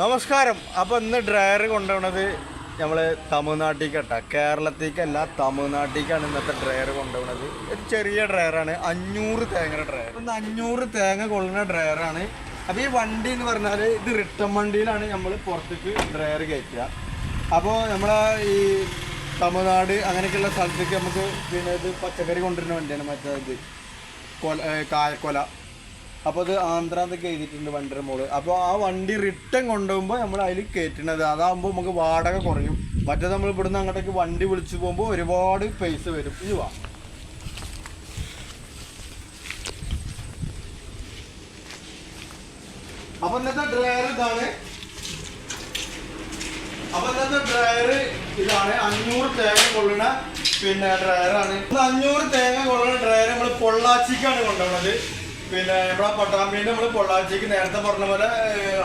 നമസ്കാരം. അപ്പോൾ ഇന്ന് ഡ്രയർ കൊണ്ടുപോണത് നമ്മൾ തമിഴ്നാട്ടിലേക്കട്ട. കേരളത്തേക്കല്ല തമിഴ്നാട്ടിലേക്കാണ് ഇന്നത്തെ ഡ്രയർ കൊണ്ടുപോണത് ഒരു ചെറിയ ഡ്രയറാണ് അഞ്ഞൂറ് തേങ്ങയുടെ ഡ്രയർ ഇന്ന് അഞ്ഞൂറ് തേങ്ങ കൊള്ളുന്ന ഡ്രയറാണ് അപ്പോൾ ഈ വണ്ടി എന്ന് പറഞ്ഞാൽ ഇത് റിട്ടൺ വണ്ടിയിലാണ് നമ്മൾ പുറത്തേക്ക് ഡ്രയർ കയറ്റുക. അപ്പോൾ നമ്മളെ ഈ തമിഴ്നാട് അങ്ങനെയൊക്കെയുള്ള സ്ഥലത്തേക്ക് നമുക്ക് പിന്നെ ഇത് പച്ചക്കറി കൊണ്ടുവരുന്ന വണ്ടിയാണ് മറ്റേ ഇത് കൊല കായക്കൊല. അപ്പോൾ അത് ആന്ധ്ര എന്നൊക്കെ എഴുതിയിട്ടുണ്ട് വണ്ടിയുടെ മോൾ. അപ്പോൾ ആ വണ്ടി റിട്ടേൺ കൊണ്ടുപോകുമ്പോൾ നമ്മൾ അതിൽ കയറ്റുന്നത് അതാകുമ്പോൾ നമുക്ക് വാടക കുറയും. മറ്റേ നമ്മൾ ഇവിടുന്ന് അങ്ങോട്ടേക്ക് വണ്ടി വിളിച്ചു പോകുമ്പോൾ ഒരുപാട് പൈസ വരും. ഇത് വാ. അപ്പൊ ഇന്നത്തെ ഡ്രയർ ഇതാണ്. അപ്പൊ ഇന്നത്തെ ഡ്രയർ ഇതാണ്. അഞ്ഞൂറ് തേങ്ങ കൊള്ളുന്ന പിന്നെ ഡ്രയറാണ്. അഞ്ഞൂറ് തേങ്ങ കൊള്ളുന്ന ഡ്രയർ നമ്മൾ പൊള്ളാച്ചിക്കാണ് കൊണ്ടുപോകുന്നത് പിന്നെ ഇവിടെ പട്ടാമ്പിയിൽ നമ്മൾ പൊള്ളാച്ചിക്ക് നേരത്തെ പറഞ്ഞ പോലെ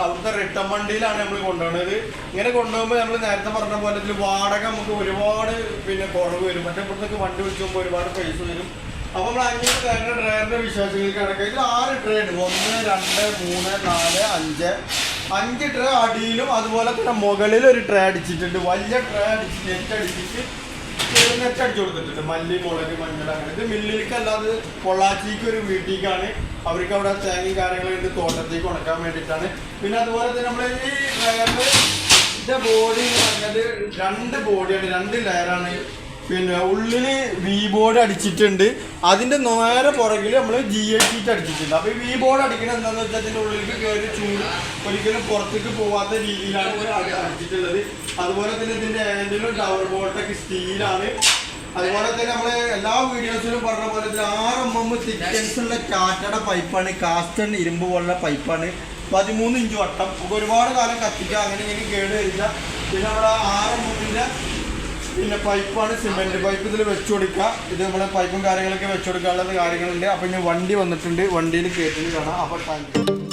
അവിടുത്തെ റിട്ടൺ വണ്ടിയിലാണ് നമ്മൾ കൊണ്ടുപോകുന്നത് ഇങ്ങനെ കൊണ്ടുപോകുമ്പോൾ നമ്മൾ നേരത്തെ പറഞ്ഞ പോലെ ഇതിൽ വാടക നമുക്ക് ഒരുപാട് പിന്നെ കുറവ് വരും. മറ്റേ ഇവിടുത്തേക്ക് വണ്ടി വിളിച്ചു പോകുമ്പോൾ ഒരുപാട് പൈസ വരും. അപ്പൊ നമ്മൾ തേങ്ങ ഡ്രയറിന്റെ വിശ്വാസികൾക്ക് കിടക്കുക ഇതിൽ ആറ് ട്രേ ഉണ്ട്. ഒന്ന് രണ്ട് മൂന്ന് നാല് അഞ്ച്. അഞ്ച് ട്രേ അടിയിലും അതുപോലെ തന്നെ മുകളിൽ ഒരു ട്രേ അടിച്ചിട്ടുണ്ട്. വലിയ ട്രേ അടിച്ച് നെറ്റ് അടിച്ചിട്ട് നെറ്റ് അടിച്ചു കൊടുത്തിട്ടുണ്ട്. മല്ലി മുളക് മഞ്ഞൾ അങ്ങനെ. ഇത് മില്ലിലേക്ക് അല്ലാതെ പൊള്ളാച്ചിക്ക് ഒരു വീട്ടിലേക്കാണ്. അവർക്ക് അവിടെ തേങ്ങയും കാര്യങ്ങളും ഉണ്ട് തോട്ടത്തേക്ക് ഉണക്കാൻ വേണ്ടിയിട്ടാണ്. പിന്നെ അതുപോലെ തന്നെ നമ്മൾ ഈ ലെയറിൽ ഇതിന്റെ ബോഡി എന്ന് പറഞ്ഞാൽ രണ്ട് ബോഡിയാണ് രണ്ട് ലെയറാണ് പിന്നെ ഉള്ളിൽ വി ബോർഡ് അടിച്ചിട്ടുണ്ട്. അതിന്റെ നേരെ പുറകിൽ നമ്മൾ ജി എ ഷീറ്റ് അടിച്ചിട്ടുണ്ട്. അപ്പോൾ ഈ വി ബോർഡ് അടിക്കുന്നത് എന്താണെന്ന് വെച്ചാൽ അതിന്റെ ഉള്ളിലേക്ക് കയറി ചൂട് ഒരിക്കലും പുറത്തേക്ക് പോവാത്ത രീതിയിലാണ് അടിച്ചിട്ടുള്ളത്. അതുപോലെ തന്നെ ഇതിന്റെ ഹാൻഡിലും ടവർ ബോൾട്ടൊക്കെ സ്റ്റീലാണ് അതുപോലെ തന്നെ നമ്മൾ എല്ലാ വീഡിയോസിലും പറഞ്ഞ പോലെ തന്നെ ആറ് എം എം തിക്കൻസ് ഉള്ള കാറ്റയുടെ പൈപ്പാണ് കാസ്റ്റൺ ഇരുമ്പ് പോലുള്ള പൈപ്പാണ് പതിമൂന്ന് ഇഞ്ച് വട്ടം. ഒരുപാട് കാലം കത്തിക്കാം അങ്ങനെ ഇങ്ങനെ കേട് വരില്ല. പിന്നെ നമ്മുടെ ആറ് എം എമ്മിന്റെ പിന്നെ പൈപ്പാണ് സിമെന്റ് പൈപ്പ് ഇതിൽ വെച്ച് കൊടുക്കുക ഇത് നമ്മുടെ പൈപ്പും കാര്യങ്ങളൊക്കെ വെച്ച് കൊടുക്കാനുള്ള കാര്യങ്ങളുണ്ട്. അപ്പൊ ഇനി വണ്ടി വന്നിട്ടുണ്ട്. വണ്ടിയിൽ കയറ്റിന് കാണാം. അപ്പൊ ടാങ്ക്